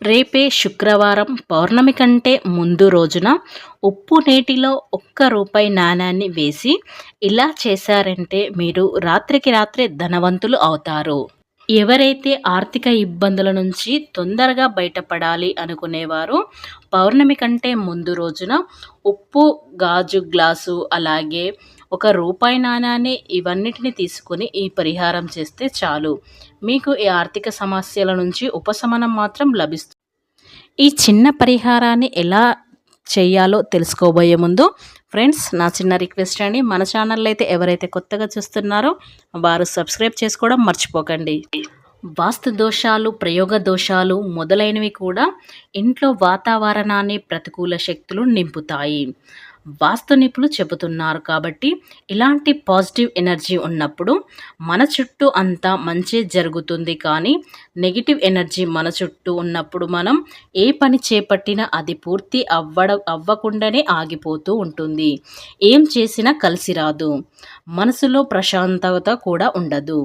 రేపే శుక్రవారం పౌర్ణమి కంటే ముందు రోజున ఉప్పు నీటిలో ఒక్క రూపాయి నాణాన్ని వేసి ఇలా చేశారంటే మీరు రాత్రికి రాత్రే ధనవంతులు అవుతారు. ఎవరైతే ఆర్థిక ఇబ్బందుల నుంచి తొందరగా బయటపడాలి అనుకునేవారు పౌర్ణమి కంటే ముందు రోజున ఉప్పు గాజు గ్లాసు అలాగే ఒక రూపాయి నాణాన్ని ఇవన్నిటిని తీసుకొని ఈ పరిహారం చేస్తే చాలు. మీకు ఈ ఆర్థిక సమస్యల నుంచి ఉపశమనం మాత్రం లభిస్తుంది ఈ చిన్న పరిహారాన్ని ఎలా చేయాలో తెలుసుకోబోయే ముందు ఫ్రెండ్స్ నా చిన్న రిక్వెస్ట్ అండి. మన ఛానల్ అయితే ఎవరైతే కొత్తగా చూస్తున్నారో వారు సబ్స్క్రైబ్ చేసుకోవడం మర్చిపోకండి. వాస్తు దోషాలు ప్రయోగ దోషాలు మొదలైనవి కూడా ఇంట్లో వాతావరణాన్ని ప్రతికూల శక్తులు నింపుతాయి. వాస్తు నిపుణులు చెబుతున్నారు కాబట్టి ఇలాంటి పాజిటివ్ ఎనర్జీ ఉన్నప్పుడు మన చుట్టూ అంతా మంచి జరుగుతుంది కానీ నెగిటివ్ ఎనర్జీ మన చుట్టూ ఉన్నప్పుడు మనం ఏ పని చేపట్టినా అది పూర్తి అవ్వడ అవ్వకుండానే ఆగిపోతూ ఉంటుంది. ఏం చేసినా కలిసి రాదు. మనసులో ప్రశాంతత కూడా ఉండదు.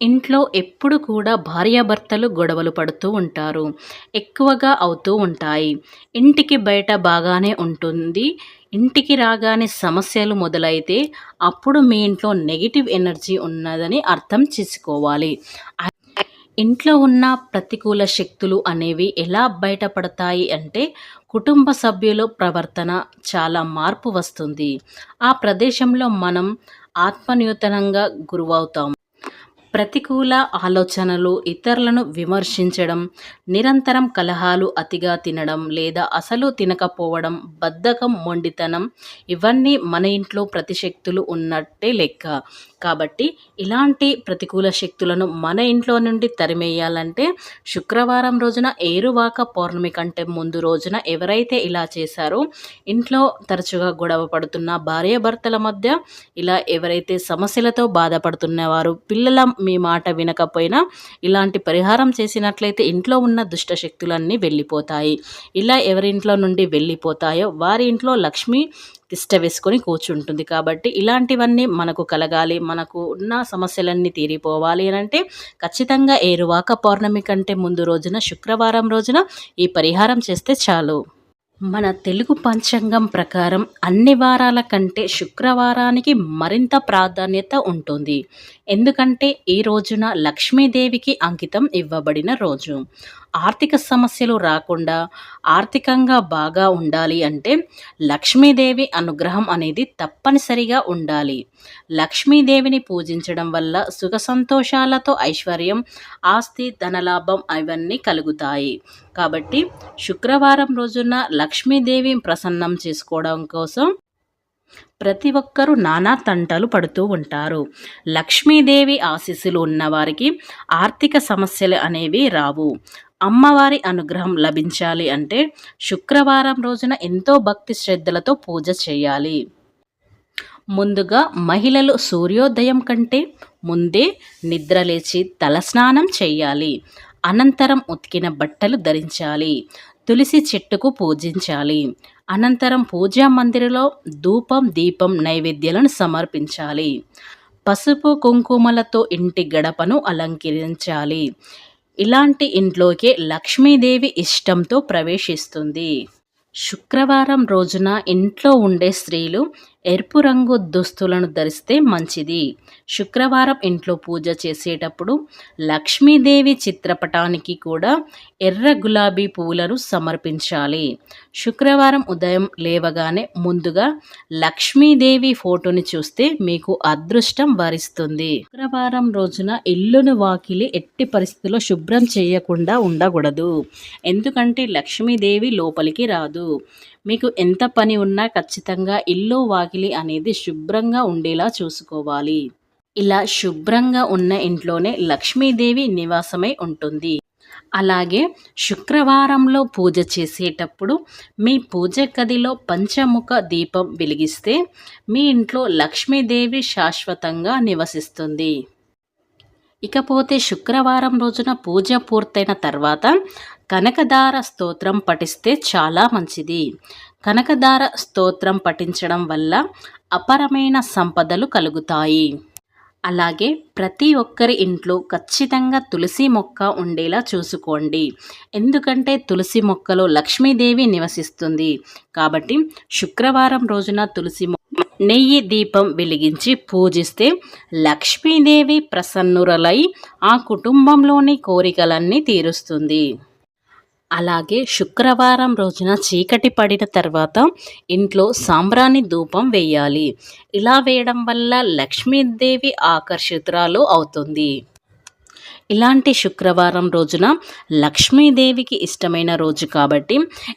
ఇంట్లో ఎప్పుడు కూడా భార్యాభర్తలు గొడవలు పడుతూ ఉంటారు. ఎక్కువగా అవుతూ ఉంటాయి. ఇంటికి బయట బాగానే ఉంటుంది. ఇంటికి రాగానే సమస్యలు మొదలైతే అప్పుడు మీ ఇంట్లో నెగిటివ్ ఎనర్జీ ఉన్నదని అర్థం చేసుకోవాలి. ఇంట్లో ఉన్న ప్రతికూల శక్తులు అనేవి ఎలా బయటపడతాయి అంటే కుటుంబ సభ్యుల ప్రవర్తన చాలా మార్పు వస్తుంది. ఆ ప్రదేశంలో మనం ఆత్మన్యూతనంగా గురవుతాం ప్రతికూల ఆలోచనలు ఇతరులను విమర్శించడం నిరంతరం కలహాలు అతిగా తినడం లేదా అసలు తినకపోవడం బద్ధకం మొండితనం ఇవన్నీ మన ఇంట్లో ప్రతిశక్తులు ఉన్నట్టే లెక్క. కాబట్టి ఇలాంటి ప్రతికూల శక్తులను మన ఇంట్లో నుండి తరిమేయాలంటే శుక్రవారం రోజున ఏరువాక పౌర్ణమి కంటే ముందు రోజున ఎవరైతే ఇలా చేశారో ఇంట్లో తరచుగా గొడవ పడుతున్న భార్యాభర్తల మధ్య ఇలా ఎవరైతే సమస్యలతో బాధపడుతున్నవారు పిల్లల మీ మాట వినకపోయినా ఇలాంటి పరిహారం చేసినట్లయితే ఇంట్లో ఉన్న దుష్ట శక్తులన్నీ వెళ్ళిపోతాయి. ఇలా ఎవరింట్లో నుండి వెళ్ళిపోతాయో వారి ఇంట్లో లక్ష్మి తిష్ట వేసుకొని కూర్చుంటుంది. కాబట్టి ఇలాంటివన్నీ మనకు కలగాలి. మనకు ఉన్న సమస్యలన్నీ తీరిపోవాలి అని అంటే ఖచ్చితంగా ఏరువాక పౌర్ణమి కంటే ముందు రోజున శుక్రవారం రోజున ఈ పరిహారం చేస్తే చాలు. మన తెలుగు పంచాంగం ప్రకారం అన్ని వారాల కంటే శుక్రవారానికి మరింత ప్రాధాన్యత ఉంటుంది. ఎందుకంటే ఈ రోజున లక్ష్మీదేవికి అంకితం ఇవ్వబడిన రోజు. ఆర్థిక సమస్యలు రాకుండా ఆర్థికంగా బాగా ఉండాలి అంటే లక్ష్మీదేవి అనుగ్రహం అనేది తప్పనిసరిగా ఉండాలి. లక్ష్మీదేవిని పూజించడం వల్ల సుఖ సంతోషాలతో ఐశ్వర్యం ఆస్తి ధనలాభం అవన్నీ కలుగుతాయి. కాబట్టి శుక్రవారం రోజున లక్ష్మీదేవి ప్రసన్నం చేసుకోవడం కోసం ప్రతి ఒక్కరూ నానా తంటలు పడుతూ ఉంటారు. లక్ష్మీదేవి ఆశీస్సులు ఉన్నవారికి ఆర్థిక సమస్యలు అనేవి రావు. అమ్మవారి అనుగ్రహం లభించాలి అంటే శుక్రవారం రోజున ఎంతో భక్తి శ్రద్ధలతో పూజ చేయాలి. ముందుగా మహిళలు సూర్యోదయం కంటే ముందే నిద్రలేచి తలస్నానం చేయాలి. అనంతరం ఉతికిన బట్టలు ధరించాలి. తులసి చెట్టుకు పూజించాలి. అనంతరం పూజా మందిరంలో ధూపం దీపం నైవేద్యాలను సమర్పించాలి. పసుపు కుంకుమలతో ఇంటి గడపను అలంకరించాలి. ఇలాంటి ఇంట్లోకే లక్ష్మీదేవి ఇష్టంతో ప్రవేశిస్తుంది. శుక్రవారం రోజున ఇంట్లో ఉండే స్త్రీలు ఎరుపు రంగు దుస్తులను ధరిస్తే మంచిది. శుక్రవారం ఇంట్లో పూజ చేసేటప్పుడు లక్ష్మీదేవి చిత్రపటానికి కూడా ఎర్ర గులాబీ పువ్వులను సమర్పించాలి. శుక్రవారం ఉదయం లేవగానే ముందుగా లక్ష్మీదేవి ఫోటోని చూస్తే మీకు అదృష్టం వరిస్తుంది. శుక్రవారం రోజున ఇల్లును వాకిలి ఎట్టి పరిస్థితుల్లో శుభ్రం చేయకుండా ఉండకూడదు. ఎందుకంటే లక్ష్మీదేవి లోపలికి రాదు. మీకు ఎంత పని ఉన్నా ఖచ్చితంగా ఇల్లు వాకిలి అనేది శుభ్రంగా ఉండేలా చూసుకోవాలి. ఇలా శుభ్రంగా ఉన్న ఇంట్లోనే లక్ష్మీదేవి నివాసమై ఉంటుంది. అలాగే శుక్రవారంలో పూజ చేసేటప్పుడు మీ పూజ గదిలో పంచముఖ దీపం వెలిగిస్తే మీ ఇంట్లో లక్ష్మీదేవి శాశ్వతంగా నివసిస్తుంది. ఇకపోతే శుక్రవారం రోజున పూజ పూర్తయిన తర్వాత కనకదార స్తోత్రం పఠిస్తే చాలా మంచిది. కనకదార స్తోత్రం పఠించడం వల్ల అపరమైన సంపదలు కలుగుతాయి. అలాగే ప్రతి ఒక్కరి ఇంట్లో ఖచ్చితంగా తులసి మొక్క ఉండేలా చూసుకోండి. ఎందుకంటే తులసి మొక్కలో లక్ష్మీదేవి నివసిస్తుంది. కాబట్టి శుక్రవారం రోజున తులసి మొక్క నెయ్యి దీపం వెలిగించి పూజిస్తే లక్ష్మీదేవి ప్రసన్నురలై ఆ కుటుంబంలోని కోరికలన్నీ తీరుస్తుంది. అలాగే శుక్రవారం రోజున చీకటి పడిన తర్వాత ఇంట్లో సాంబ్రాణి ధూపం వేయాలి. ఇలా వేయడం వల్ల లక్ష్మీదేవి ఆకర్షితురాలు అవుతుంది. ఇలాంటి శుక్రవారం రోజున లక్ష్మీదేవికి ఇష్టమైన రోజు కాబట్టి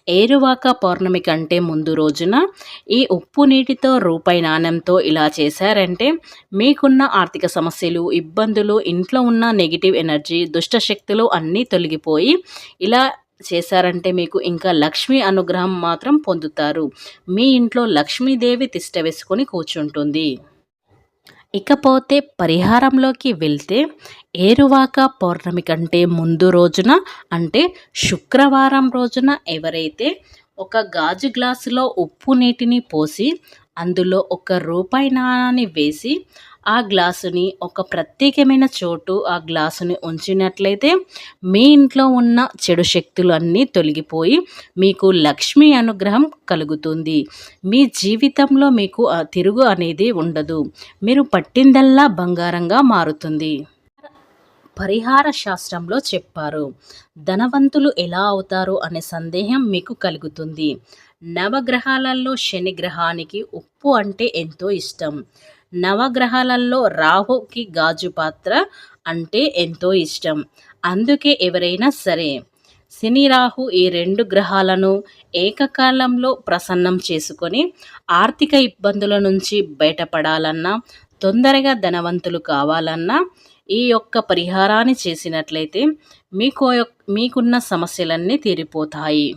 ఏరువాక పౌర్ణమి కంటే ముందు రోజున ఈ ఉప్పు నీటితో రూపాయి నాణ్యంతో ఇలా చేశారంటే మీకున్న ఆర్థిక సమస్యలు ఇబ్బందులు ఇంట్లో ఉన్న నెగిటివ్ ఎనర్జీ దుష్టశక్తులు అన్నీ తొలగిపోయి ఇలా చేశారంటే మీకు ఇంకా లక్ష్మీ అనుగ్రహం మాత్రం పొందుతారు. మీ ఇంట్లో లక్ష్మీదేవి తిష్ట వేసుకొని కూర్చుంటుంది. ఇకపోతే పరిహారంలోకి వెళ్తే ఏరువాక పౌర్ణమి కంటే ముందు రోజున అంటే శుక్రవారం రోజున ఎవరైతే ఒక గాజు గ్లాసులో ఉప్పు నీటిని పోసి అందులో ఒక రూపాయి నాణాన్ని వేసి ఆ గ్లాసుని ఒక ప్రత్యేకమైన చోటు ఆ గ్లాసుని ఉంచినట్లయితే మీ ఇంట్లో ఉన్న చెడు శక్తులు అన్నీ తొలగిపోయి మీకు లక్ష్మీ అనుగ్రహం కలుగుతుంది. మీ జీవితంలో మీకు తిరుగు అనేది ఉండదు. మీరు పట్టిందల్లా బంగారంగా మారుతుంది. పరిహార శాస్త్రంలో చెప్పారు. ధనవంతులు ఎలా అవుతారు అనే సందేహం మీకు కలుగుతుంది. నవగ్రహాలలో శని గ్రహానికి ఉప్పు అంటే ఎంతో ఇష్టం. నవగ్రహాలలో రాహుకి గాజు పాత్ర అంటే ఎంతో ఇష్టం. అందుకే ఎవరైనా సరే శని రాహు ఈ రెండు గ్రహాలను ఏకకాలంలో ప్రసన్నం చేసుకొని ఆర్థిక ఇబ్బందుల నుంచి బయటపడాలన్నా తొందరగా ధనవంతులు కావాలన్నా ఈ యొక్క పరిహారాన్ని చేసినట్లయితే మీకు మీకున్న సమస్యలన్నీ తీరిపోతాయి.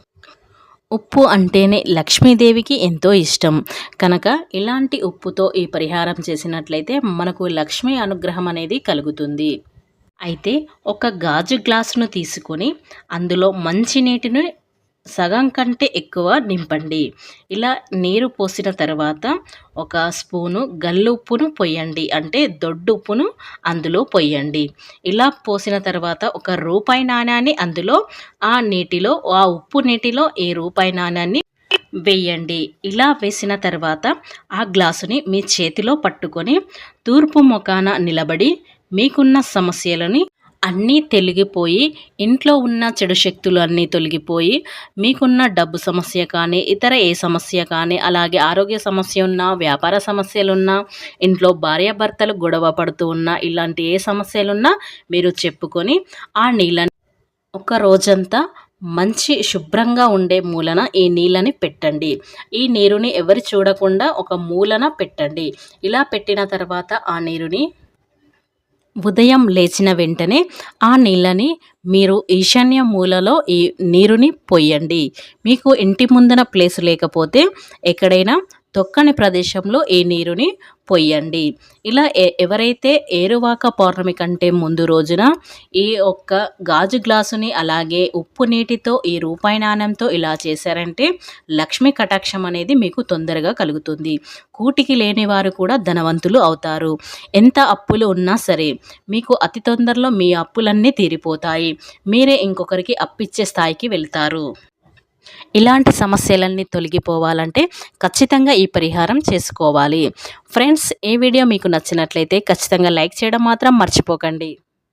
ఉప్పు అంటేనే లక్ష్మీదేవికి ఎంతో ఇష్టం. కనుక ఇలాంటి ఉప్పుతో ఈ పరిహారం చేసినట్లయితే మనకు లక్ష్మీ అనుగ్రహం అనేది కలుగుతుంది. అయితే ఒక గాజు గ్లాసును తీసుకొని అందులో మంచి నీటిని సగం కంటే ఎక్కువ నింపండి. ఇలా నీరు పోసిన తర్వాత ఒక స్పూను గల్లుప్పును పొయ్యండి. అంటే దొడ్డుప్పును అందులో పొయ్యండి. ఇలా పోసిన తర్వాత ఒక రూపాయి నాణ్యాన్ని అందులో ఆ నీటిలో ఆ ఉప్పు నీటిలో ఏ రూపాయి నాణ్యాన్ని వేయండి. ఇలా వేసిన తర్వాత ఆ గ్లాసుని మీ చేతిలో పట్టుకొని తూర్పు ముఖాన నిలబడి మీకున్న సమస్యలని అన్నీ తొలగిపోయి ఇంట్లో ఉన్న చెడు శక్తులు అన్నీ తొలగిపోయి మీకున్న డబ్బు సమస్య కానీ ఇతర ఏ సమస్య కానీ అలాగే ఆరోగ్య సమస్య ఉన్నా వ్యాపార సమస్యలున్నా ఇంట్లో భార్యాభర్తలు గొడవ పడుతూ ఉన్నా ఇలాంటి ఏ సమస్యలున్నా మీరు చెప్పుకొని ఆ నీళ్ళని ఒక రోజంతా మంచి శుభ్రంగా ఉండే మూలన ఈ నీళ్ళని పెట్టండి. ఈ నీరుని ఎవరు చూడకుండా ఒక మూలన పెట్టండి. ఇలా పెట్టిన తర్వాత ఆ నీరుని ఉదయం లేచిన వెంటనే ఆ నీళ్ళని మీరు ఈశాన్య మూలలో ఈ నీరుని పోయండి. మీకు ఇంటి ముందన ప్లేస్ లేకపోతే ఎక్కడైనా తొక్కని ప్రదేశంలో ఈ నీరుని పొయ్యండి. ఇలా ఎవరైతే ఏరువాక పౌర్ణమి కంటే ముందు రోజున ఈ ఒక్క గాజు గ్లాసుని అలాగే ఉప్పు నీటితో ఈ రూపాయి నాణ్యంతో ఇలా చేశారంటే లక్ష్మీ కటాక్షం అనేది మీకు తొందరగా కలుగుతుంది. కూటికి లేని వారు కూడా ధనవంతులు అవుతారు. ఎంత అప్పులు ఉన్నా సరే మీకు అతి తొందరలో మీ అప్పులన్నీ తీరిపోతాయి. మీరే ఇంకొకరికి అప్పిచ్చే స్థాయికి వెళ్తారు. ఇలాంటి సమస్యలన్నీ తొలగిపోవాలంటే ఖచ్చితంగా ఈ పరిహారం చేసుకోవాలి. ఫ్రెండ్స్ ఈ వీడియో మీకు నచ్చినట్లయితే ఖచ్చితంగా లైక్ చేయడం మాత్రం మర్చిపోకండి.